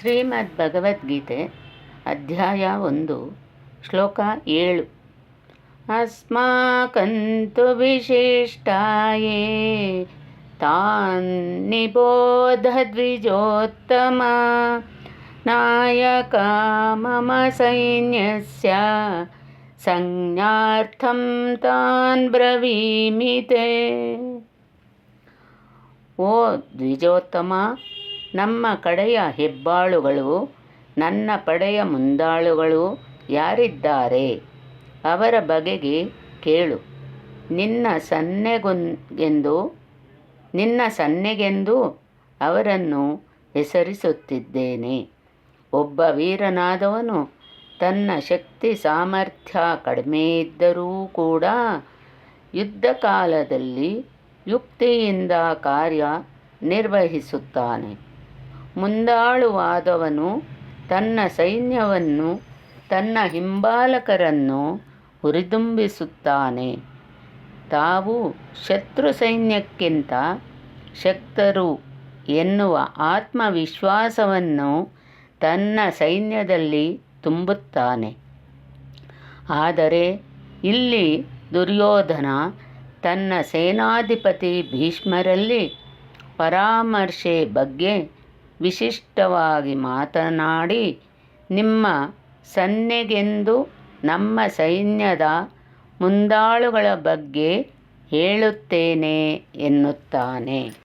ಶ್ರೀಮದ್ ಭಗವದ್ಗೀತೆ, ಅಧ್ಯಾಯ ಒಂದು, ಶ್ಲೋಕ ಏಳು. ಅಸ್ಮಾಕಂತು ವಿಶಿಷ್ಟಾಯೇ, ತಾನ್ ನಿಬೋಧ ದ್ವಿಜೋತ್ತಮ ನಾಯಕ ಮಮ ಸೈನ್ಯಸ್ಯ, ಸಂಜ್ಞಾರ್ಥಂ ತಾನ್ ಬ್ರವೀಮಿತೆ. ಓ, ದ್ವಿಜೋತ್ತಮ ನಮ್ಮ ಕಡೆಯ ಹೆಬ್ಬಾಳುಗಳು, ನನ್ನ ಪಡೆಯ ಮುಂದಾಳುಗಳು ಯಾರಿದ್ದಾರೆ? ಅವರ ಬಗೆಗೆ ಕೇಳು. ನಿನ್ನ ಸನ್ನೆಗೊಂದೆಂದು ನಿನ್ನ ಸನ್ನೆಗೆಂದು ಅವರನ್ನು ಹೆಸರಿಸುತ್ತಿದ್ದೇನೆ. ಒಬ್ಬ ವೀರನಾದವನು ತನ್ನ ಶಕ್ತಿ ಸಾಮರ್ಥ್ಯ ಕಡಿಮೆ ಇದ್ದರೂ ಕೂಡ ಯುದ್ಧ ಕಾಲದಲ್ಲಿ ಯುಕ್ತಿಯಿಂದ ಕಾರ್ಯ ನಿರ್ವಹಿಸುತ್ತಾನೆ. ಮುಂದಾಳುವಾದವನು ತನ್ನ ಸೈನ್ಯವನ್ನು, ತನ್ನ ಹಿಂಬಾಲಕರನ್ನು ಹುರಿದುಂಬಿಸುತ್ತಾನೆ. ತಾವು ಶತ್ರು ಸೈನ್ಯಕ್ಕಿಂತ ಶಕ್ತರು ಎನ್ನುವ ಆತ್ಮವಿಶ್ವಾಸವನ್ನು ತನ್ನ ಸೈನ್ಯದಲ್ಲಿ ತುಂಬುತ್ತಾನೆ. ಆದರೆ ಇಲ್ಲಿ ದುರ್ಯೋಧನ ತನ್ನ ಸೇನಾಧಿಪತಿ ಭೀಷ್ಮರಲ್ಲಿ ಪರಾಮರ್ಶೆ ಬಗ್ಗೆ ವಿಶಿಷ್ಟವಾಗಿ ಮಾತನಾಡಿ ನಿಮ್ಮ ಸನ್ನೆಗೆಂದು ನಮ್ಮ ಸೈನ್ಯದ ಮುಂದಾಳುಗಳ ಬಗ್ಗೆ ಹೇಳುತ್ತೇನೆ ಎನ್ನುತ್ತಾನೆ.